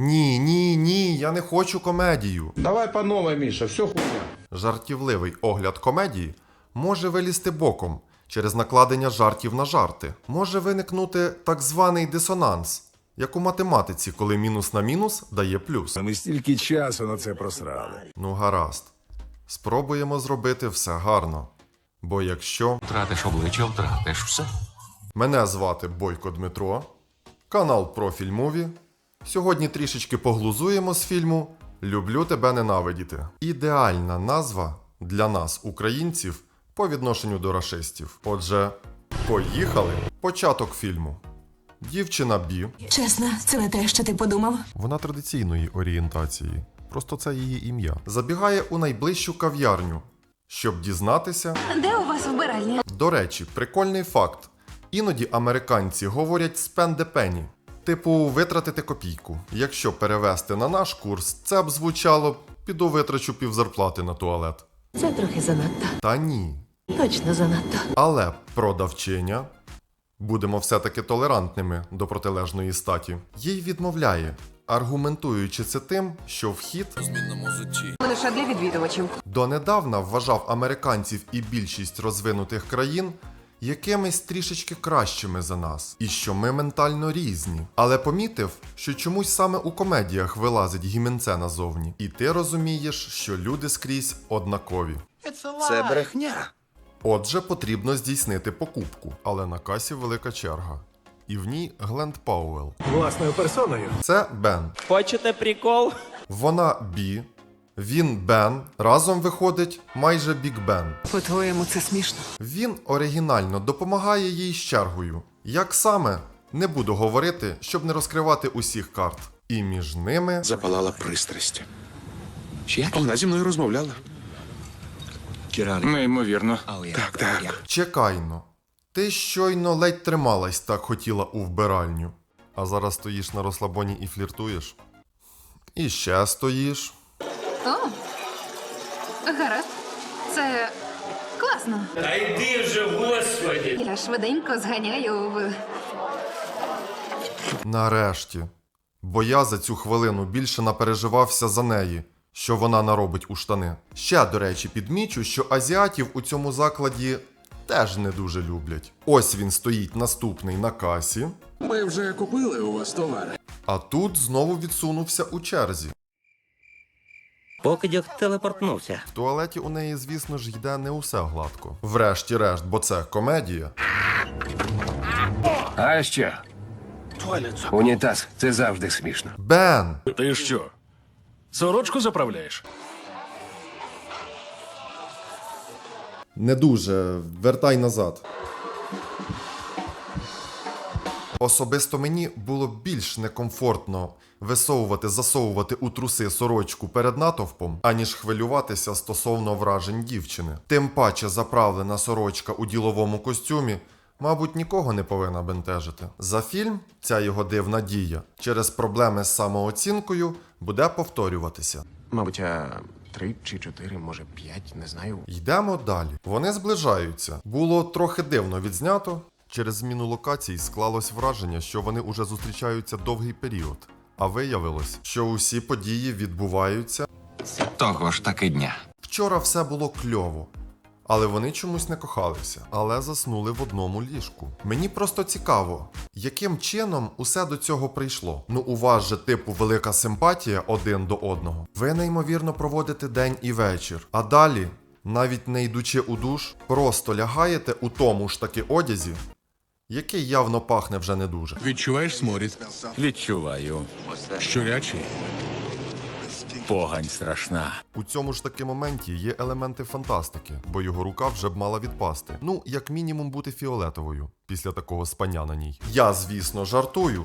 Ні, ні, ні, я не хочу комедію. Давай по новой, Миша, все хуйня. Жартівливий огляд комедії може вилізти боком через накладення жартів на жарти. Може виникнути так званий дисонанс, як у математиці, коли мінус на мінус дає плюс. Ми стільки часу на це просрали. Ну, гаразд. Спробуємо зробити все гарно. Бо якщо Втратиш обличчя, втратиш все. мене звати Бойко Дмитро, канал Профіль Муві. Сьогодні трішечки поглузуємо з фільму Люблю тебе ненавидіти. Ідеальна назва для нас, українців, по відношенню до рашистів. Отже, поїхали. Початок фільму. Дівчина Бі, Чесно, це не те, що ти подумав. вона традиційної орієнтації, просто це її ім'я. Забігає у найближчу кав'ярню, щоб дізнатися, Де у вас вбиральня? До речі, прикольний факт. Іноді американці говорять penny, типу витратити копійку. Якщо перевести на наш курс, це б звучало піду витрачу півзарплати на туалет. Це трохи занадто. Та ні. Точно занадто. Але продавчиня, будемо все-таки толерантними до протилежної статі, їй відмовляє, аргументуючи це тим, що вхід Лише для відвідувачів. донедавна вважав американців і більшість розвинутих країн якимись трішечки кращими за нас, і що ми ментально різні. Але помітив, що чомусь саме у комедіях вилазить гіменце назовні, і ти розумієш, що люди скрізь однакові. Це брехня. Отже, потрібно здійснити покупку, але на касі велика черга. І в ній Гленд Пауэлл. Власною персоною. Це Бен. Хочете прикол? Вона Бі. Він Бен. Разом виходить майже Біг Бен. По-твоєму, це смішно. Він оригінально допомагає їй з чергою. Як саме, не буду говорити, щоб не розкривати усіх карт. І між ними Запалала пристрасть. Вона зі мною розмовляла. Неймовірно. Так, так. чекайно. Ти щойно ледь трималась так хотіла у вбиральню. А зараз стоїш на розслабоні і фліртуєш. І ще стоїш. О, гаразд. Це класно. Та йди вже, господі! Я швиденько зганяю в. Нарешті. Бо я за цю хвилину більше напереживався за неї, що вона наробить у штани. Ще, до речі, підмічу, що азіатів у цьому закладі теж не дуже люблять. Ось він стоїть наступний на касі, Ми вже купили у вас товари. а тут знову відсунувся у черзі. Покидьок телепортнувся. В туалеті у неї, звісно ж, йде не усе гладко. Врешті-решт, бо це комедія. А що? Унітаз це завжди смішно. Бен! Ти що? Сорочку заправляєш? Не дуже. Вертай назад. Особисто мені було більш некомфортно висовувати, засовувати у труси сорочку перед натовпом, аніж хвилюватися стосовно вражень дівчини. Тим паче заправлена сорочка у діловому костюмі, мабуть, нікого не повинна бентежити. За фільм ця його дивна дія через проблеми з самооцінкою буде повторюватися. Мабуть, а три чи чотири, може п'ять, не знаю. Йдемо далі. Вони зближаються. Було трохи дивно відзнято. Через зміну локацій склалось враження, що вони уже зустрічаються довгий період. А виявилось, що усі події відбуваються. Того ж таки дня. Вчора все було кльово. Але вони чомусь не кохалися, але заснули в одному ліжку. Мені просто цікаво, яким чином усе до цього прийшло. Ну, у вас же типу велика симпатія один до одного. Ви неймовірно проводите день і вечір. А далі, навіть не йдучи у душ, просто лягаєте у тому ж таки одязі, який явно пахне вже не дуже. Відчуваєш сморід? Відчуваю. Щурячий? Погань страшна. У цьому ж таки моменті є елементи фантастики, бо його рука вже б мала відпасти. Ну, як мінімум, бути фіолетовою після такого спання на ній. Я, звісно, жартую.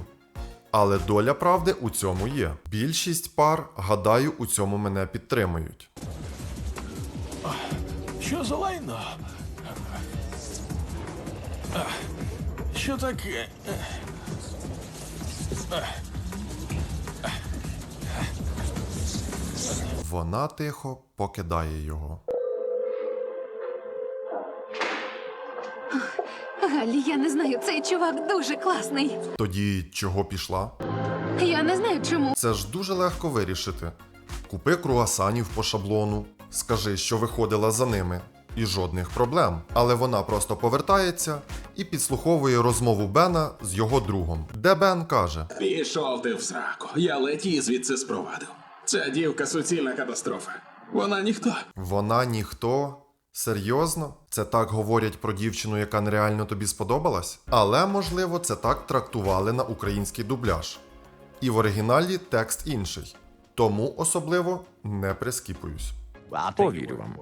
Але доля правди у цьому є. Більшість пар, гадаю, у цьому мене підтримують. Що за лайно? Що таке? Вона тихо покидає його. Галлі, я не знаю, цей чувак дуже класний. Тоді чого пішла? Я не знаю чому. Це ж дуже легко вирішити. Купи круасанів по шаблону, скажи, що виходила за ними, і жодних проблем. Але вона просто повертається і підслуховує розмову Бена з його другом, де Бен каже: Пішов ти в сраку. Я ледь її звідси спровадив. Ця дівка суцільна катастрофа. Вона ніхто. Вона ніхто. Серйозно? Це так говорять про дівчину, яка нереально тобі сподобалась? Але можливо, це так трактували на український дубляж. І в оригіналі текст інший. Тому особливо не прискіпуюсь. Повірю вам.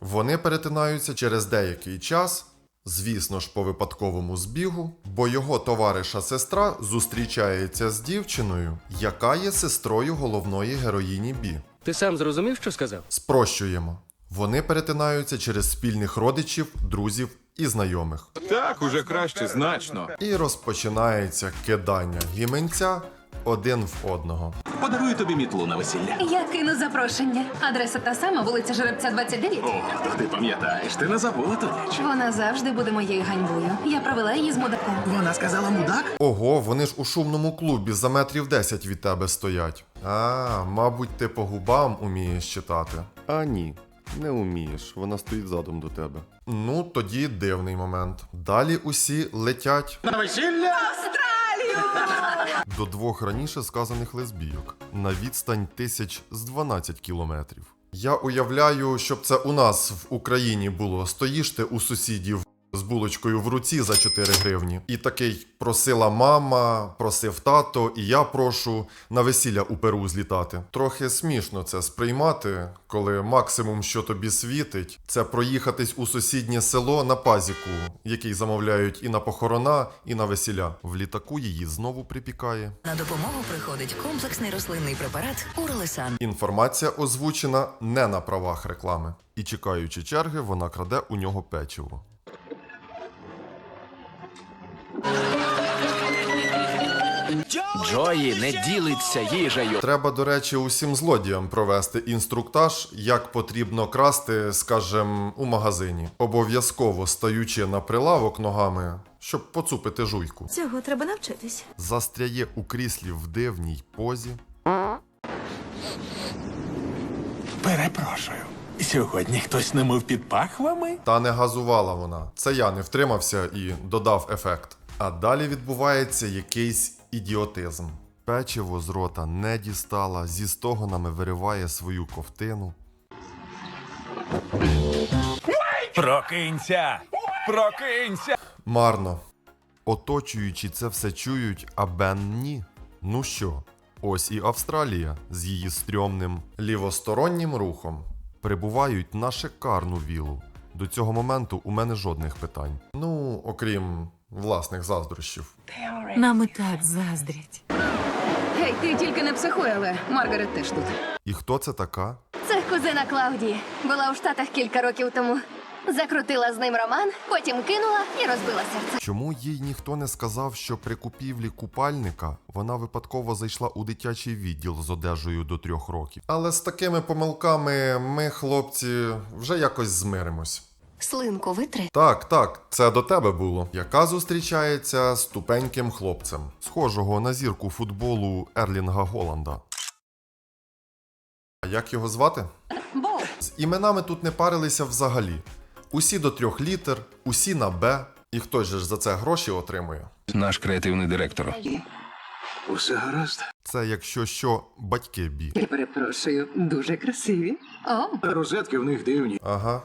Вони перетинаються через деякий час, звісно ж, по випадковому збігу, бо його товариша сестра зустрічається з дівчиною, яка є сестрою головної героїні Бі. Ти сам зрозумів, що сказав? Спрощуємо. Вони перетинаються через спільних родичів, друзів і знайомих. Так, уже краще, значно. І розпочинається кидання гіменця один в одного. Подарую тобі мітлу на весілля. Я кину запрошення. Адреса та сама, вулиця Жеребця 29. О, то ти пам'ятаєш, ти не забула тоді. чи? Вона завжди буде моєю ганьбою. Я провела її з мудаком. Вона сказала мудак? Ого, вони ж у шумному клубі за метрів 10 від тебе стоять. А, мабуть, ти по губам умієш читати. А ні, не умієш. Вона стоїть задом до тебе. Ну, тоді дивний момент. Далі усі летять На весілля? До двох раніше сказаних лесбійок на відстань тисяч з 12 кілометрів. Я уявляю, щоб це у нас в Україні було. Стоїш ти у сусідів з булочкою в руці за 4 гривні. І такий просила мама, просив тато, і я прошу на весілля у Перу злітати. Трохи смішно це сприймати, коли максимум, що тобі світить, це проїхатись у сусіднє село на пазіку, який замовляють і на похорона, і на весілля. В літаку її знову припікає. На допомогу приходить комплексний рослинний препарат Уралесан. Інформація озвучена не на правах реклами. І чекаючи черги, вона краде у нього печиво. Джої не ділиться їжею. Треба, до речі, усім злодіям провести інструктаж, як потрібно красти, скажем, у магазині. Обов'язково стаючи на прилавок ногами, щоб поцупити жуйку. Цього треба навчитись. Застряє у кріслі в дивній позі. Перепрошую. Сьогодні хтось не мив під пахвами? Та не газувала вона. Це я не втримався і додав ефект. А далі відбувається якийсь ідіотизм. Печиво з рота не дістала, зі стогонами вириває свою ковтину. Прокинься! Прокинься! Марно. Оточуючи це все чують, а Бен ні. Ну що, ось і Австралія з її стрьомним лівостороннім рухом. Прибувають на шикарну вілу. До цього моменту у мене жодних питань. Ну, окрім власних заздрощів. Нам і так заздрять. Гей, ти тільки не психуй, але Маргарет теж тут. І хто це така? Це кузина Клаудії. Була у Штатах кілька років тому. Закрутила з ним роман, потім кинула і розбила серце. Чому їй ніхто не сказав, що при купівлі купальника вона випадково зайшла у дитячий відділ з одежею до трьох років? Але з такими помилками ми, хлопці, вже якось змиримось. Слинку витри. Так, так, це до тебе було. Яка зустрічається з тупеньким хлопцем, схожого на зірку футболу Ерлінга Голланда. А як його звати? Бо З іменами тут не парилися взагалі. Усі до трьох літер, усі на Б, і хтось же ж за це гроші отримує. Наш креативний директор. Усе гаразд. Це якщо що, батьки бі. Перепрошую, дуже красиві. о, Розетки в них дивні. Ага.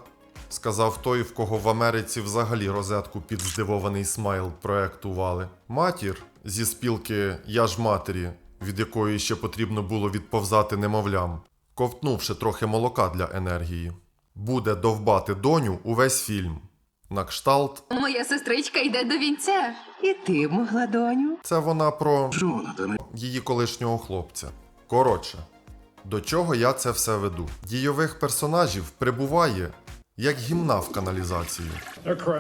Сказав той, в кого в Америці взагалі розетку під здивований смайл проектували. Матір зі спілки Я ж матері, від якої ще потрібно було відповзати немовлям, ковтнувши трохи молока для енергії. Буде довбати доню увесь фільм. На кшталт, моя сестричка йде до вінця. І ти могла, доню. це вона про її колишнього хлопця. Коротше, до чого я це все веду? Дійових персонажів прибуває як гімна в каналізації.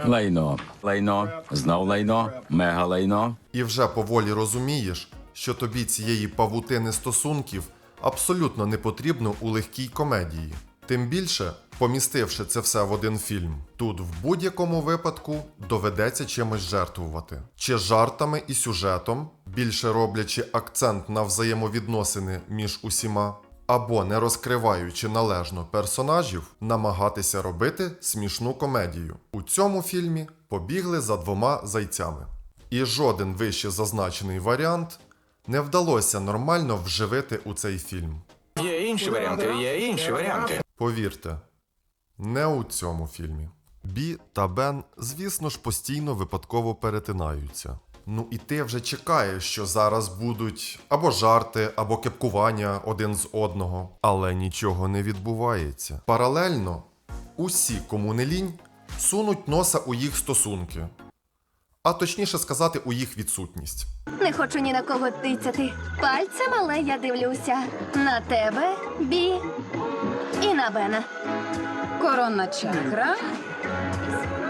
Лайно. Лайно. Знов лайно. Мега лайно. І вже поволі розумієш, що тобі цієї павутини стосунків абсолютно не потрібно у легкій комедії. Тим більше помістивши це все в один фільм. Тут в будь-якому випадку доведеться чимось жертвувати. Чи жартами і сюжетом, більше роблячи акцент на взаємовідносини між усіма, або не розкриваючи належно персонажів, намагатися робити смішну комедію. У цьому фільмі побігли за двома зайцями. І жоден вище зазначений варіант не вдалося нормально вживити у цей фільм. Є інші варіанти, є інші варіанти. Повірте, не у цьому фільмі. Бі та Бен, звісно ж, постійно випадково перетинаються. Ну і ти вже чекаєш, що зараз будуть або жарти, або кепкування один з одного. Але нічого не відбувається. Паралельно усі, кому не лінь, сунуть носа у їх стосунки. А точніше сказати, у їх відсутність. Не хочу ні на кого тицяти. Пальцем, але я дивлюся на тебе, Бі, і на Бена. Коронна чакра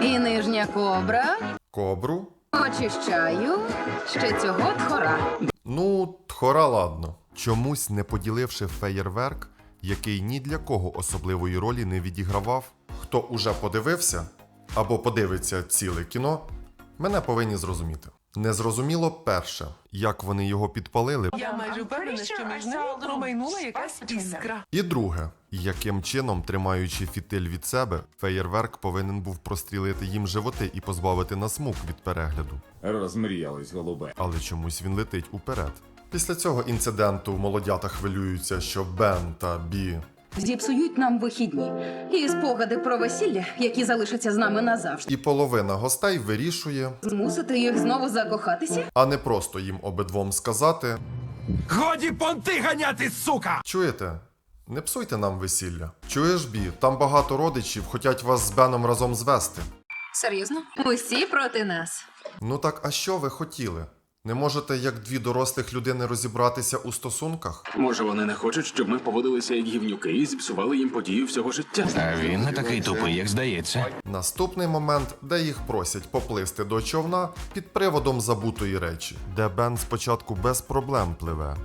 і нижня кобра. Кобру? Очищаю ще цього тхора. Ну, тхора ладно. Чомусь не поділивши феєрверк, який ні для кого особливої ролі не відігравав, хто уже подивився або подивиться ціле кіно, мене повинні зрозуміти. Незрозуміло перше, як вони його підпалили, Я майже впевнена, що між ними промайнула якась іскра. і друге, яким чином, тримаючи фітиль від себе, феєрверк повинен був прострілити їм животи і позбавити нас мук від перегляду. Розмріялись, голубе. але чомусь він летить уперед. Після цього інциденту молодята хвилюються, що Бен та Бі Зіпсують нам вихідні і спогади про весілля, які залишаться з нами назавжди. і половина гостей вирішує, Змусити їх знову закохатися. а не просто їм обидвом сказати: Годі понти ганяти, сука! Чуєте? Не псуйте нам весілля. Чуєш, Бі, там багато родичів хотять вас з Беном разом звести. Серйозно? Усі проти нас. Ну так, а що ви хотіли? Не можете як дві дорослих людини розібратися у стосунках? Може, вони не хочуть, щоб ми поводилися як гівнюки і зіпсували їм подію всього життя. А він не такий тупий, як здається. Наступний момент, де їх просять поплисти до човна під приводом забутої речі, де Бен спочатку без проблем пливе,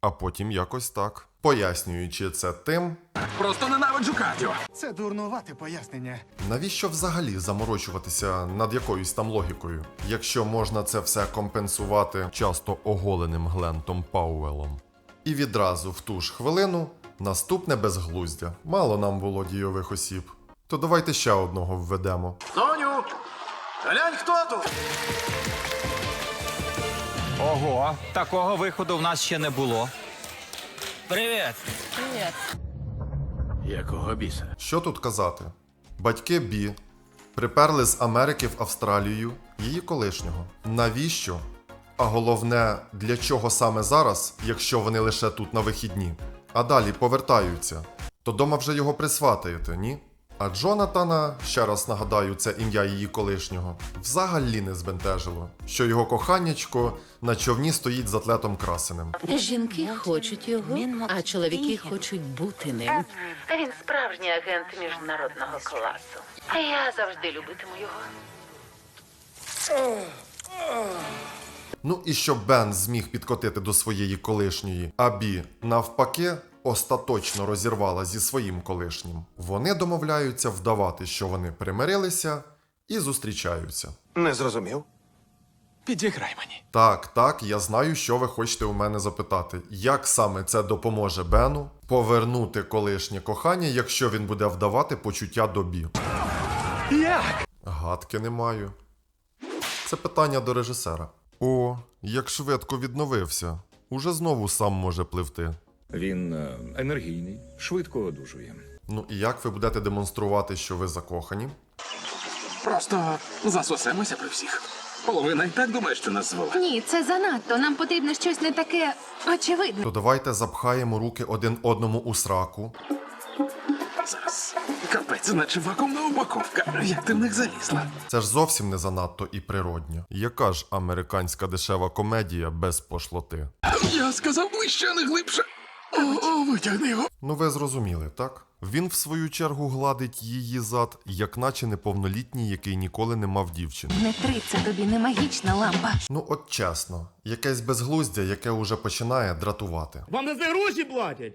а потім якось так. Пояснюючи це тим, Просто ненавиджу Катю. Це дурнувате пояснення. навіщо взагалі заморочуватися над якоюсь там логікою, якщо можна це все компенсувати часто оголеним Глентом Пауелом. І відразу в ту ж хвилину наступне безглуздя. Мало нам було дійових осіб. То давайте ще одного введемо. Тоню! Глянь, хто тут? Ого, такого виходу в нас ще не було. Привіт. Якого біса? Що тут казати? Батьки Бі приперли з Америки в Австралію її колишнього. Навіщо? А головне, для чого саме зараз, якщо вони лише тут на вихідні? А далі повертаються. То дома вже його присватаєте, ні? А Джонатана, ще раз нагадаю, це ім'я її колишнього, взагалі не збентежило, що його коханячко на човні стоїть з атлетом красеним. Жінки хочуть його, а чоловіки хочуть бути ним. Він справжній агент міжнародного класу. А Я завжди любитиму його. Ну і щоб Бен зміг підкотити до своєї колишньої, а Бі навпаки остаточно розірвала зі своїм колишнім. Вони домовляються вдавати, що вони примирилися, і зустрічаються. Не зрозумів. Підіграй мені. Так, так, я знаю, що ви хочете у мене запитати. Як саме це допоможе Бену повернути колишнє кохання, якщо він буде вдавати почуття до Бі? Як? Гадки не маю. Це питання до режисера. О, як швидко відновився. Уже знову сам може пливти. Він е, енергійний, швидко одужує. Ну і як ви будете демонструвати, що ви закохані? Просто засосемося при всіх. Половина і так думає, що нас звела. Ні, це занадто. Нам потрібно щось не таке очевидне. То давайте запхаємо руки один одному у сраку. Зараз. Капець, наче вакуумна упаковка. Як ти в них залізла? Це ж зовсім не занадто і природньо. Яка ж американська дешева комедія без пошлоти? Я сказав ближче, а не глибше. О, витягни його. Ну ви зрозуміли, так? Він в свою чергу гладить її зад, як наче неповнолітній, який ніколи не мав дівчини. Не триться тобі, не магічна лампа. Ну от чесно, якесь безглуздя, яке уже починає дратувати. Вам за це гроші платять?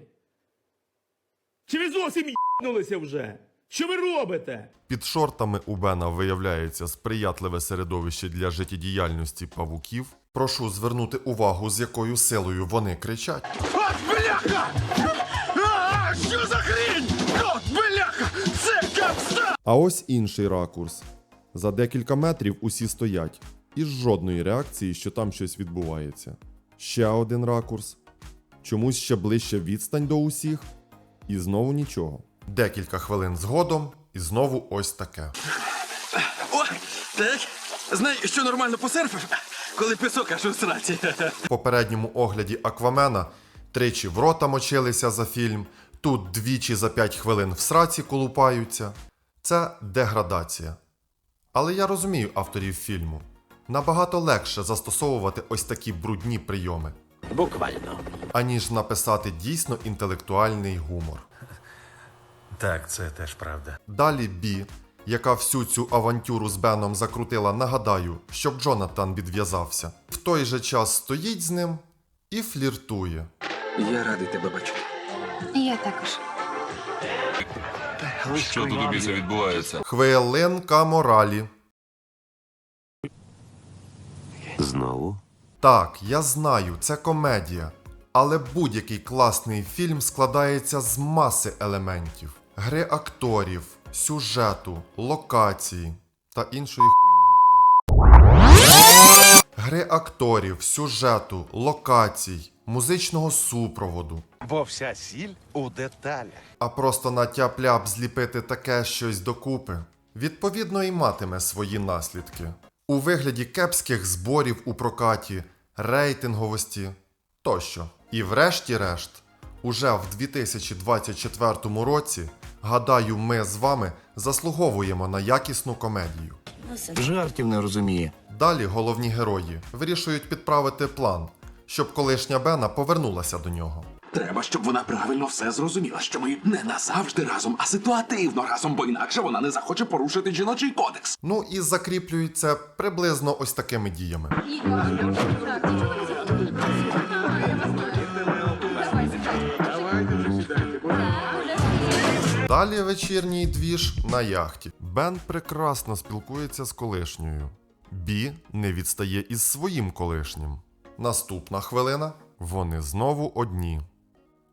Чи ви зовсім їбнулися вже? Що ви робите? Під шортами у Бена виявляється сприятливе середовище для життєдіяльності павуків. Прошу звернути увагу, з якою силою вони кричать. От бляха! А, що за хрінь? От бляха! Це капста! А ось інший ракурс. За декілька метрів усі стоять, і жодної реакції, що там щось відбувається. Ще один ракурс. Чомусь ще ближче відстань до усіх, і знову нічого. Декілька хвилин згодом, і знову ось таке. О, так. Знай, що нормально посерфив, коли пісок аж у сраці. В попередньому огляді Аквамена тричі в рота мочилися за фільм, тут двічі за 5 хвилин в сраці колупаються. Це деградація. Але я розумію авторів фільму. Набагато легше застосовувати ось такі брудні прийоми, Буквально. аніж написати дійсно інтелектуальний гумор. Так, це теж правда. Далі Бі, яка всю цю авантюру з Беном закрутила, нагадаю, щоб Джонатан відв'язався. В той же час стоїть з ним і фліртує. Я радий тебе бачити. Я також. Що тут у біса відбувається? Хвилинка моралі. Знову? Так, я знаю, це комедія. Але будь-який класний фільм складається з маси елементів: гри акторів, сюжету, локації та іншої хуйні. Гри акторів, сюжету, локацій, музичного супроводу. Бо вся сіль у деталях. А просто на тяп-ляп зліпити таке щось докупи, відповідно і матиме свої наслідки. У вигляді кепських зборів у прокаті, рейтинговості тощо. І врешті-решт, уже в 2024 році, гадаю, ми з вами заслуговуємо на якісну комедію. Жартів не розуміє. Далі головні герої вирішують підправити план, щоб колишня Бена повернулася до нього. Треба, щоб вона правильно все зрозуміла, що ми не назавжди разом, а ситуативно разом, бо інакше вона не захоче порушити жіночий кодекс. Ну і закріплюють це приблизно ось такими діями. Далі вечірній двіж на яхті. Бен прекрасно спілкується з колишньою. Бі не відстає із своїм колишнім. Наступна хвилина вони знову одні.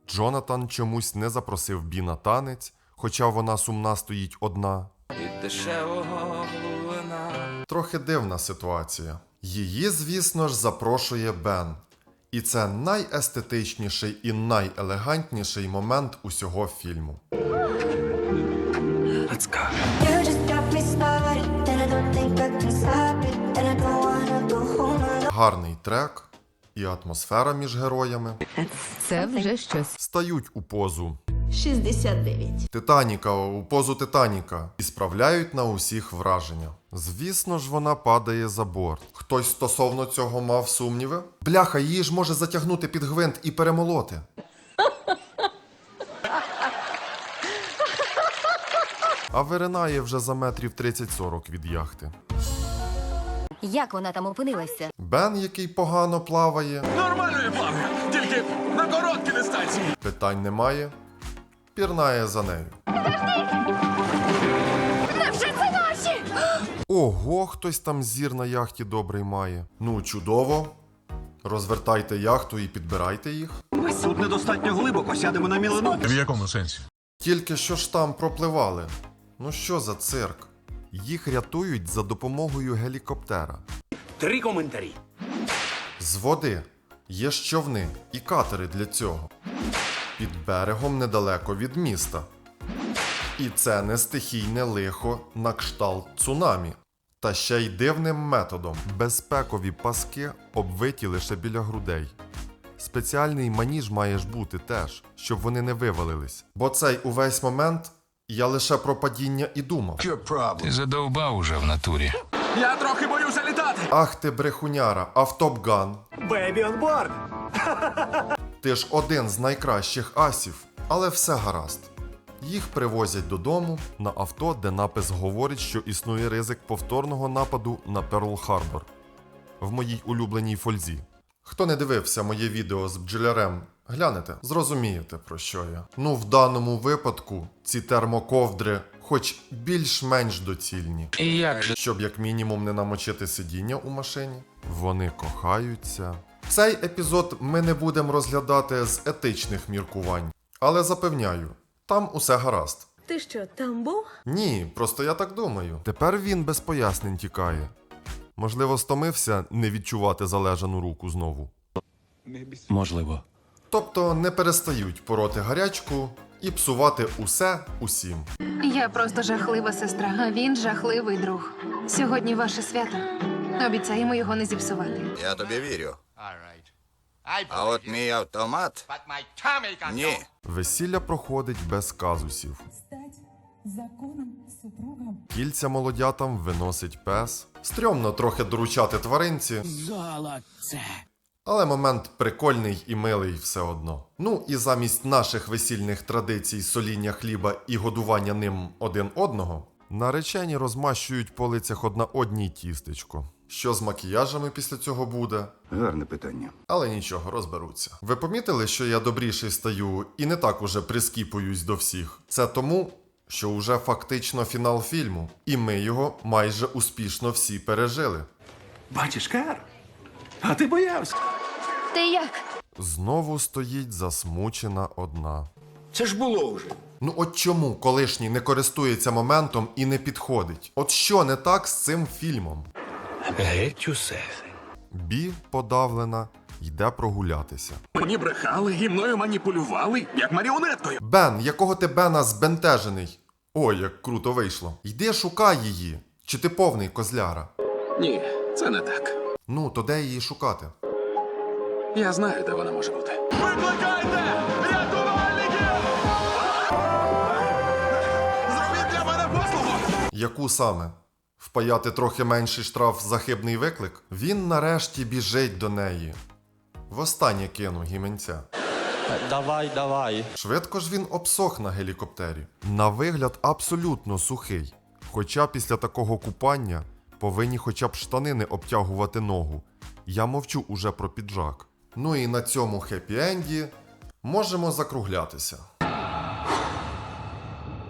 Джонатан чомусь не запросив Бі на танець, хоча вона сумна стоїть одна. Трохи дивна ситуація. Її, звісно ж, запрошує Бен. І це найестетичніший і найелегантніший момент усього фільму. Гарний трек і атмосфера між героями Це вже щось. стають у позу 69. Титаніка у позу Титаніка і справляють на усіх враження. Звісно ж, вона падає за борт. Хтось стосовно цього мав сумніви? Бляха, її ж може затягнути під гвинт і перемолоти. А виринає вже за метрів 30-40 від яхти. Як вона там опинилася? Бен, який погано плаває, Нормально я плаваю, тільки на короткій дистанції. питань немає, пірнає за нею. Невже це наші? Ого, хтось там зір на яхті добрий має. Ну, чудово. Розвертайте яхту і підбирайте їх. Тут недостатньо глибоко, сядемо на мілину. В якому сенсі? Тільки що ж там пропливали. Ну що за цирк? Їх рятують за допомогою гелікоптера. Три коментарі. З води є ж човни і катери для цього. Під берегом недалеко від міста. І це не стихійне лихо на кшталт цунамі. Та ще й дивним методом. Безпекові паски обвиті лише біля грудей. Спеціальний маніж має ж бути теж, щоб вони не вивалились. Бо цей увесь момент я лише про падіння і думав. Ти задовбав уже в натурі. Я трохи боюся літати. Ах ти брехуняра, а в Бейбі онборд. Ти ж один з найкращих асів, але все гаразд. Їх привозять додому на авто, де напис говорить, що існує ризик повторного нападу на Перл Харбор в моїй улюбленій фользі. Хто не дивився моє відео з бджолярем, глянете, зрозумієте про що я. Ну, в даному випадку ці термоковдри хоч більш-менш доцільні. І як же? Щоб як мінімум не намочити сидіння у машині. Вони кохаються. Цей епізод ми не будемо розглядати з етичних міркувань, але запевняю, там усе гаразд. Ти що, там був? Ні, просто я так думаю. Тепер він без пояснень тікає. Можливо, стомився не відчувати залежану руку знову. Можливо. Тобто не перестають пороти гарячку і псувати усе усім. Я просто жахлива сестра, а він жахливий друг. Сьогодні ваше свято. Обіцяємо його не зіпсувати. Я тобі вірю. А от мій автомат. Ні. Весілля проходить без казусів. Кільця молодятам виносить пес. Стрьомно трохи доручати тваринці. Але момент прикольний і милий все одно. Ну і замість наших весільних традицій соління хліба і годування ним один одного, наречені розмащують по лицях одна одній тістечко. Що з макіяжами після цього буде? Гарне питання. Але нічого, розберуться. Ви помітили, що я добріший стаю і не так уже прискіпуюсь до всіх. Це тому, що уже фактично фінал фільму, і ми його майже успішно всі пережили. Бачиш, Кар? А ти боявся. Ти як? Знову стоїть засмучена одна. Це ж було вже. Ну от чому колишній не користується моментом і не підходить? От що не так з цим фільмом? Геть усе. Бі подавлена, йде прогулятися. Мені брехали і мною маніпулювали, як маріонеткою. Бен, якого ти Бена збентежений? Ой, як круто вийшло. Йди шукай її. Чи ти повний козляра? Ні, це не так. Ну, то де її шукати? Я знаю, де вона може бути. Викликайте! Рятувальників! Зробіть для мене послугу! Яку саме? Впаяти трохи менший штраф за хибний виклик? Він нарешті біжить до неї. Востаннє кинув гіменця. Давай, давай. Швидко ж він обсох на гелікоптері. На вигляд абсолютно сухий. Хоча після такого купання повинні хоча б штани не обтягувати ногу. Я мовчу уже про піджак. Ну і на цьому хеппі-енді можемо закруглятися.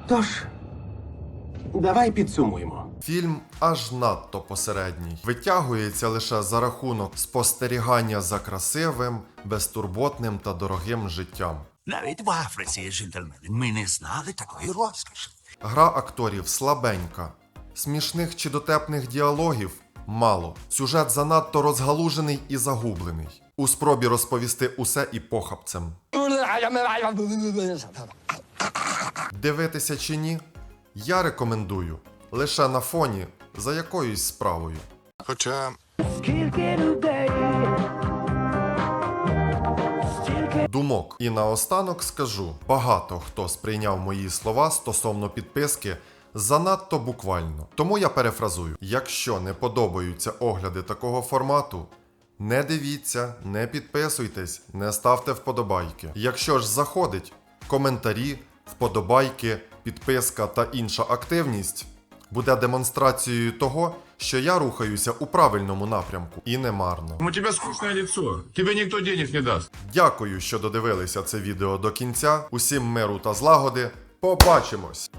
Тож, давай підсумуємо. Фільм аж надто посередній. Витягується лише за рахунок спостерігання за красивим, безтурботним та дорогим життям. Навіть в Африці, джентльмени, ми не знали такої розкоші. Гра акторів слабенька, смішних чи дотепних діалогів мало. Сюжет занадто розгалужений і загублений. У спробі розповісти усе і похапцем. Дивитися чи ні? Я рекомендую лише на фоні за якоюсь справою. Хоча скільки людей. Думок. І наостанок скажу: багато хто сприйняв мої слова стосовно підписки занадто буквально. Тому я перефразую: якщо не подобаються огляди такого формату. Не дивіться, не підписуйтесь, не ставте вподобайки. Якщо ж заходить, коментарі, вподобайки, підписка та інша активність буде демонстрацією того, що я рухаюся у правильному напрямку і не марно. У тебе скучне лицо. Тебе ніхто денег не даст. Дякую, що додивилися це відео до кінця. Усім миру та злагоди. Побачимось!